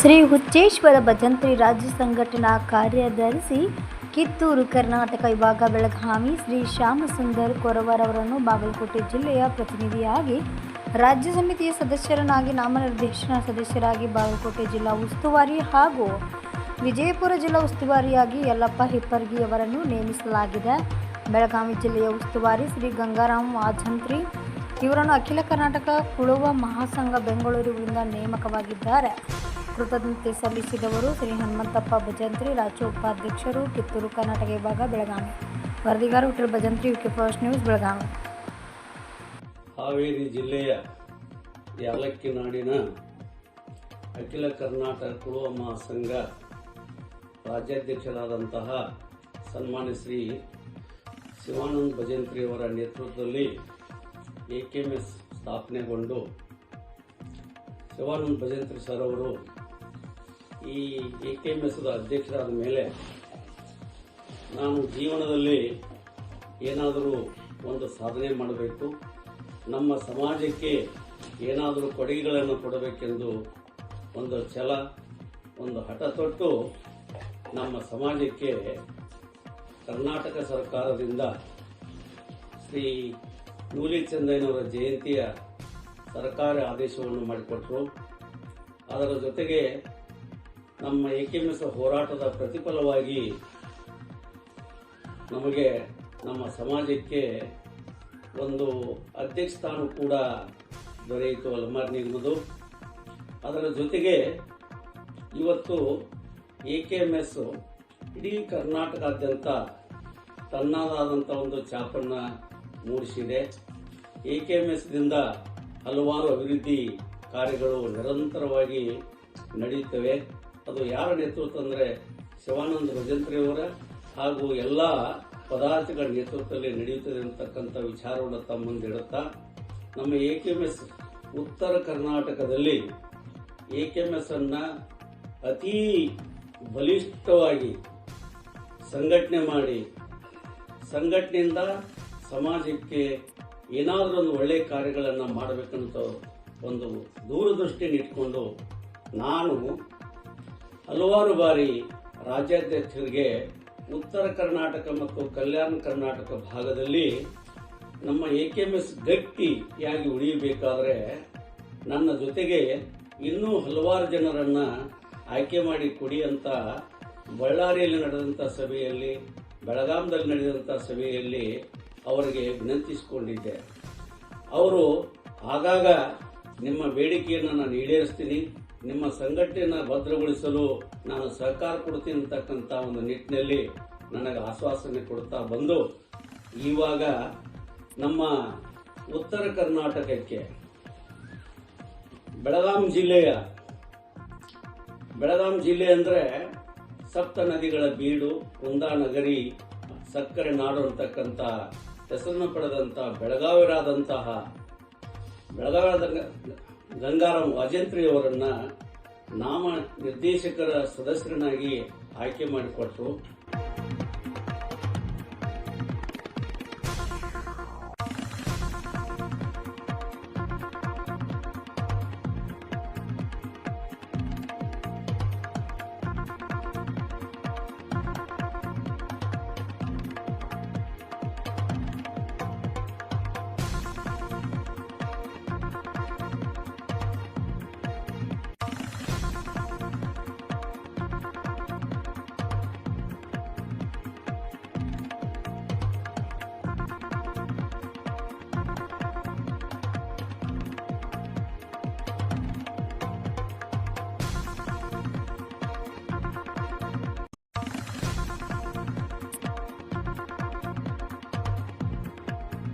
ಶ್ರೀ ಹುಚ್ಚೇಶ್ವರ ಭಜಂತ್ರಿ ರಾಜ್ಯ ಸಂಘಟನಾ ಕಾರ್ಯದರ್ಶಿ, ಕಿತ್ತೂರು ಕರ್ನಾಟಕ ವಿಭಾಗ ಬೆಳಗಾವಿ ಶ್ರೀ ಶ್ಯಾಮಸುಂದರ್ ಕೊರವರ್ ಅವರನ್ನು ಬಾಗಲಕೋಟೆ ಜಿಲ್ಲೆಯ ಪ್ರತಿನಿಧಿಯಾಗಿ ರಾಜ್ಯ ಸಮಿತಿಯ ಸದಸ್ಯರನ್ನಾಗಿ ನಾಮನಿರ್ದೇಶನ ಸದಸ್ಯರಾಗಿ ಬಾಗಲಕೋಟೆ ಜಿಲ್ಲಾ ಉಸ್ತುವಾರಿ ಹಾಗೂ ವಿಜಯಪುರ ಜಿಲ್ಲಾ ಉಸ್ತುವಾರಿಯಾಗಿ ಯಲ್ಲಪ್ಪ ಹಿಪ್ಪರ್ಗಿ ಅವರನ್ನು ನೇಮಿಸಲಾಗಿದೆ. ಬೆಳಗಾವಿ ಜಿಲ್ಲೆಯ ಉಸ್ತುವಾರಿ ಶ್ರೀ ಗಂಗಾರಾಮ್ ವಾಜಂತ್ರಿ ಇವರನ್ನು ಅಖಿಲ ಕರ್ನಾಟಕ ಕುಳುವ ಮಹಾಸಂಘ ಬೆಂಗಳೂರಿನಿಂದ ನೇಮಕವಾಗಿದ್ದಾರೆ. ಕೃತಜ್ಞತೆ ಸಲ್ಲಿಸಿದವರು ಶ್ರೀ ಹನುಮಂತಪ್ಪ ಭಜಂತ್ರಿ, ರಾಜ್ಯ ಉಪಾಧ್ಯಕ್ಷರು, ಕಿತ್ತೂರು ಕರ್ನಾಟಕ ವಿಭಾಗ, Belagavi. ವರದಿಗಾರ Vithal Bhajantri, UK first news, Belagavi. Haveri ಜಿಲ್ಲೆಯ ಯಾಲಕ್ಕಿ ನಾಡಿನ ಅಖಿಲ ಕರ್ನಾಟಕ ಕುಳುವ ಮಹಾಸಂಘ ರಾಜ್ಯಾಧ್ಯಕ್ಷರಾದಂತಹ ಸನ್ಮಾನ್ಯ ಶ್ರೀ ಶಿವಾನಂದ್ ಭಜಂತ್ರಿಯವರ ನೇತೃತ್ವದಲ್ಲಿ ಎ ಕೆ ಎಂ ಎಸ್ ಸ್ಥಾಪನೆಗೊಂಡು ಶಿವಾನಂದ್ ಭಜಂತ್ರಿ ಸರ್ ಅವರು ಈ ಎಕೆಎಂಎಸ್ದ ಅಧ್ಯಕ್ಷರಾದ ಮೇಲೆ ನಾನು ಜೀವನದಲ್ಲಿ ಏನಾದರೂ ಒಂದು ಸಾಧನೆ ಮಾಡಬೇಕು, ನಮ್ಮ ಸಮಾಜಕ್ಕೆ ಏನಾದರೂ ಕೊಡುಗೆಗಳನ್ನು ಕೊಡಬೇಕೆಂದು ಒಂದು ಛಲ, ಒಂದು ಹಠ ತೊಟ್ಟು ನಮ್ಮ ಸಮಾಜಕ್ಕೆ ಕರ್ನಾಟಕ ಸರ್ಕಾರದಿಂದ ಶ್ರೀ ನೂಲಿ ಚಂದಯ್ಯನವರ ಜಯಂತಿಯ ಸರ್ಕಾರ ಆದೇಶವನ್ನು ಮಾಡಿಕೊಟ್ಟರು ಅದರ ಜೊತೆಗೆ ನಮ್ಮ ಎಕೆಎಂಎಸ್ ಹೋರಾಟದ ಪ್ರತಿಫಲವಾಗಿ ನಮಗೆ ನಮ್ಮ ಸಮಾಜಕ್ಕೆ ಒಂದು ಅಧ್ಯಕ್ಷ ಸ್ಥಾನ ಕೂಡ ದೊರೆಯಿತು ಅಲ್ಮಾರ್ನಿ ನಿಗಮದು ಅದರ ಜೊತೆಗೆ ಇವತ್ತು ಎ ಕೆ ಎಂ ಎಸ್ ಇಡೀ ಕರ್ನಾಟಕಾದ್ಯಂತ ತನ್ನದಾದಂಥ ಒಂದು ಛಾಪನ್ನು ಮೂಡಿಸಿದೆ. ಎ ಕೆ ಎಂ ಎಸ್ದಿಂದ ಹಲವಾರು ಅಭಿವೃದ್ಧಿ ಕಾರ್ಯಗಳು ನಿರಂತರವಾಗಿ ನಡೆಯುತ್ತವೆ ಅದು ಯಾರ ನೇತೃತ್ವ ಅಂದರೆ ಶಿವಾನಂದ ಭಜಂತ್ರಿಯವರ ಹಾಗೂ ಎಲ್ಲ ಪದಾರ್ಥಗಳ ನೇತೃತ್ವದಲ್ಲಿ ನಡೆಯುತ್ತದೆ ಅಂತಕ್ಕಂಥ ವಿಚಾರವನ್ನು ತಮ್ಮ ಮುಂದೆ ಇಡುತ್ತಾ, ನಮ್ಮ ಎ ಕೆ ಎಂ ಎಸ್ ಉತ್ತರ ಕರ್ನಾಟಕದಲ್ಲಿ ಎ ಕೆ ಎಂ ಎಸ್ ಅನ್ನ ಅತೀ ಬಲಿಷ್ಠವಾಗಿ ಸಂಘಟನೆ ಮಾಡಿ, ಸಂಘಟನೆಯಿಂದ ಸಮಾಜಕ್ಕೆ ಏನಾದರೂ ಒಂದು ಒಳ್ಳೆಯ ಕಾರ್ಯಗಳನ್ನು ಮಾಡಬೇಕಂತ ಒಂದು ದೂರದೃಷ್ಟಿಯನ್ನು ಇಟ್ಕೊಂಡು ನಾನು ಹಲವಾರು ಬಾರಿ ರಾಜ್ಯಾಧ್ಯಕ್ಷರಿಗೆ ಉತ್ತರ ಕರ್ನಾಟಕ ಮತ್ತು ಕಲ್ಯಾಣ ಕರ್ನಾಟಕ ಭಾಗದಲ್ಲಿ ನಮ್ಮ ಎ ಕೆ ಎಂ ಎಸ್ ಗಟ್ಟಿಯಾಗಿ ಉಳಿಯಬೇಕಾದ್ರೆ ನನ್ನ ಜೊತೆಗೆ ಇನ್ನೂ ಹಲವಾರು ಜನರನ್ನು ಆಯ್ಕೆ ಮಾಡಿ ಕೊಡಿ ಅಂತ ಬಳ್ಳಾರಿಯಲ್ಲಿ ನಡೆದಂಥ ಸಭೆಯಲ್ಲಿ, ಬೆಳಗಾಂದಲ್ಲಿ ನಡೆದಂಥ ಸಭೆಯಲ್ಲಿ ಅವರಿಗೆ ವಿನಂತಿಸಿಕೊಂಡಿದ್ದೆ. ಅವರು ಆಗಾಗ ನಿಮ್ಮ ಬೇಡಿಕೆಯನ್ನು ನಾನು ಈಡೇರಿಸ್ತೀನಿ. ನಿಮ್ಮ ಸಂಘಟನೆಯನ್ನು ಭದ್ರಗೊಳಿಸಲು ನಾನು ಸಹಕಾರ ಕೊಡ್ತೀನಿ ಅಂತಕ್ಕಂಥ ಒಂದು ನಿಟ್ಟಿನಲ್ಲಿ ನನಗೆ ಆಶ್ವಾಸನೆ ಕೊಡ್ತಾ ಬಂದು, ಇವಾಗ ನಮ್ಮ ಉತ್ತರ ಕರ್ನಾಟಕಕ್ಕೆ ಬೆಳಗಾಂ ಜಿಲ್ಲೆಯ, ಬೆಳಗಾಂ ಜಿಲ್ಲೆ ಅಂದ್ರೆ ಸಪ್ತ ನದಿಗಳ ಬೀಡು ಕುಂದಾನಗರಿ ಸಕ್ಕರೆ ನಾಡು ಅಂತಕ್ಕಂಥ ಹೆಸರನ್ನು ಪಡೆದಂಥ ಬೆಳಗಾವಿರಾದಂತಹ ಬೆಳಗಾವಿಯ ಗಂಗಾರಾಮ್ ವಾಜಂತ್ರಿಯವರನ್ನ ನಾಮ ನಿರ್ದೇಶಕರ ಸದಸ್ಯರನ್ನಾಗಿ ಆಯ್ಕೆ ಮಾಡಿಕೊಟ್ರು